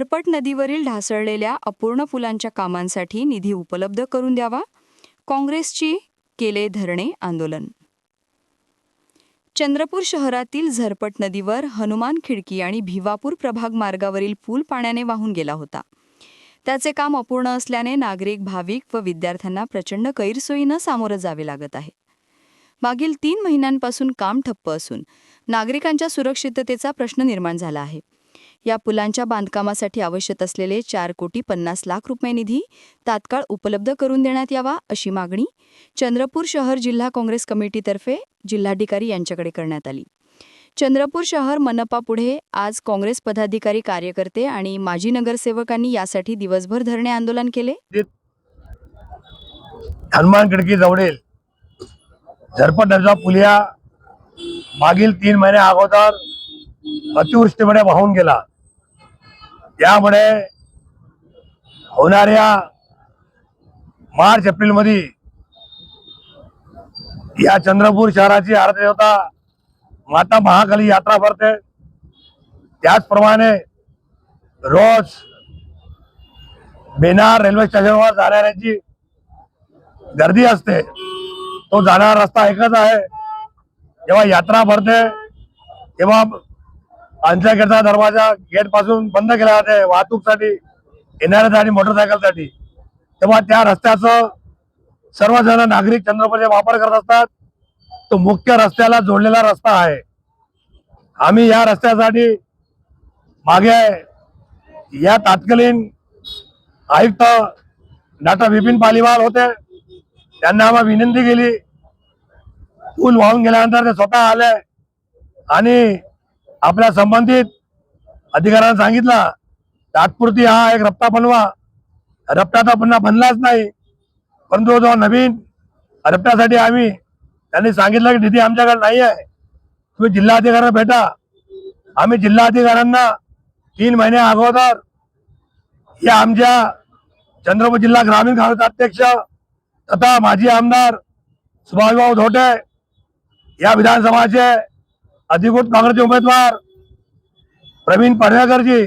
झरपट नदीवरील ढासळलेल्या अपूर्ण पुलांच्या कामांसाठी निधी उपलब्ध करून द्यावा. काँग्रेसची केले धरणे आंदोलन. चंद्रपूर शहरातील झरपट नदीवर हनुमान खिडकी आणि भिवापूर प्रभाग मार्गावरील पूल पाण्याने वाहून गेला होता. त्याचे काम अपूर्ण असल्याने नागरिक भाविक व विद्यार्थ्यांना प्रचंड गैरसोयीनं सामोरं जावे लागत आहे. मागील तीन महिन्यांपासून काम ठप्प असून नागरिकांच्या सुरक्षिततेचा प्रश्न निर्माण झाला आहे. या पुलांच्या बांधकामासाठी आवश्यक असलेले चार कोटी पन्नास लाख रुपये निधी तात्काळ उपलब्ध करून देण्यात यावा अशी मागणी चंद्रपूर शहर जिल्हा काँग्रेस कमिटीतर्फे जिल्हाधिकारी यांच्याकडे करण्यात आली. चंद्रपूर शहर मनपापुढे आज काँग्रेस पदाधिकारी कार्यकर्ते आणि माजी नगरसेवकांनी यासाठी दिवसभर धरणे आंदोलन केले. हनुमान खिडकी जवळील झरपट पुलिया मागील तीन महिने अगोदर अतिवृष्टीमुळे वाहून गेला. त्यामुळे होणाऱ्या मार्च एप्रिलमध्ये या चंद्रपूर शहराची आरतीदेवता माता महाकाली यात्रा भरते. त्याचप्रमाणे रोज बेनार रेल्वे स्टेशनवर जाणाऱ्यांची गर्दी असते. तो जाणारा रस्ता एकच आहे. जेव्हा यात्रा भरते तेव्हा आमच्याकडचा दरवाजा गेटपासून बंद केला जाते वाहतूकसाठी येणाऱ्यासाठी मोटरसायकलसाठी. तेव्हा त्या रस्त्याचं सर्वजण नागरिक चंद्रपूरचे वापर करत असतात. तो मुख्य रस्त्याला जोडलेला रस्ता आहे. आम्ही या रस्त्यासाठी मागे या तात्कालीन आयुक्त डॉक्टर विपिन पालिवाल होते. त्यांना आम्हाला विनंती केली. पूल वाहून गेल्यानंतर ते स्वतः आले आणि आपल्या संबंधित अधिकाऱ्यांना सांगितलं तात्पुरती हा एक रप्ता बनवा. रप्ता तर पुन्हा बनलाच नाही. परंतु जो नवीन रप्त्यासाठी आम्ही त्यांनी सांगितलं की निधी आमच्याकडे नाही आहे तुम्ही जिल्हाधिकाऱ्यांना भेटा. आम्ही जिल्हाधिकाऱ्यांना तीन महिने अगोदर या आमच्या चंद्रपूर जिल्हा ग्रामीण काँग्रेस अध्यक्ष तथा माजी आमदार सुभाषभाऊ धोटे या विधानसभाचे अधिकृत काँग्रेसचे उमेदवार प्रवीण पडळकरजी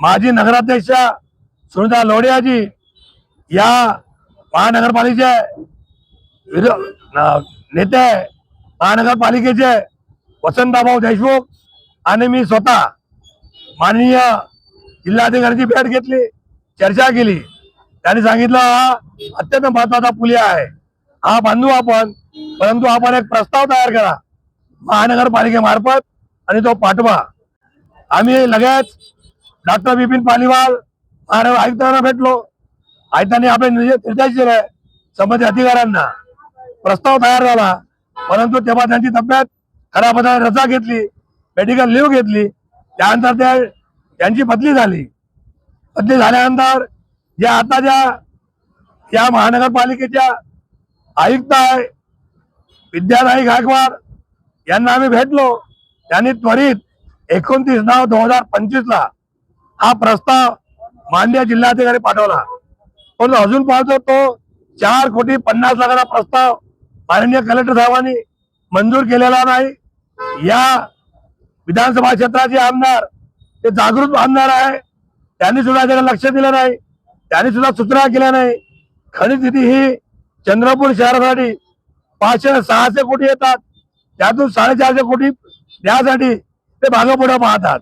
माजी नगराध्यक्ष सुनीता लोडियाजी या महानगरपालिकेचे विरो- नेते महानगरपालिकेचे वसंतभाऊ देशमुख आणि मी स्वतः माननीय जिल्हाधिकाऱ्यांची भेट घेतली चर्चा केली. त्यांनी सांगितलं हा अत्यंत महत्त्वाचा पुलिया आहे. हा बांधू आपण परंतु आपण एक प्रस्ताव तयार करा. महानगरपालिकेमार्फत आणि तो पाठवा. आम्ही लगेच डॉक्टर बिपिन पालिवाल महानगर आयुक्तांना भेटलो. आयुक्तांनी आपले निर्देश दिले संबंधित अधिकाऱ्यांना. प्रस्ताव तयार झाला. परंतु तेव्हा त्यांची तब्येत खराब होताना रजा घेतली मेडिकल लिव्ह घेतली. त्यानंतर ते त्यांची बदली झाली. बदली झाल्यानंतर ज्या आता ज्या या महानगरपालिकेच्या आयुक्त आहे विद्यानाई गायकवाड यांना आम्ही भेटलो. त्यांनी त्वरित एकोणतीस नऊ दोन हजार पंचवीस ला हा प्रस्ताव मान्य जिल्हाधिकारी पाठवला. पण अजून पाहतो तो चार कोटी पन्नास लाखाचा प्रस्ताव माननीय कलेक्टर साहेबांनी मंजूर केलेला नाही. या विधानसभा क्षेत्राचे आमदार ते जागृत आमदार आहे. त्यांनी सुद्धा त्याला लक्ष दिलं नाही. त्यांनी सुद्धा सूचना केल्या नाही. खनिज निधी ही चंद्रपूर शहरासाठी पाचशे सहाशे कोटी येतात. त्यातून साडेचारशे कोटी द्यासाठी ते भागपुढं पाहतात.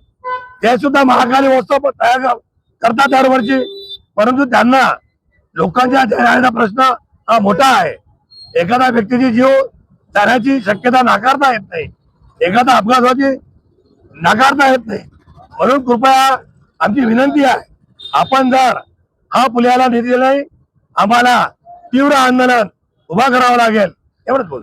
ते सुद्धा महाकाली उत्सव तयार करतात दरवर्षी. परंतु त्यांना लोकांच्या जाण्याचा प्रश्न हा मोठा आहे. एखादा व्यक्तीची जीव जाण्याची शक्यता नाकारता येत नाही. एखादा अपघात व्हायची नाकारता येत नाही. म्हणून कृपया आमची विनंती आहे आपण जर हा पुल्याला निधी नाही आम्हाला तीव्र आंदोलन उभा करावं लागेल. एवढंच बोल.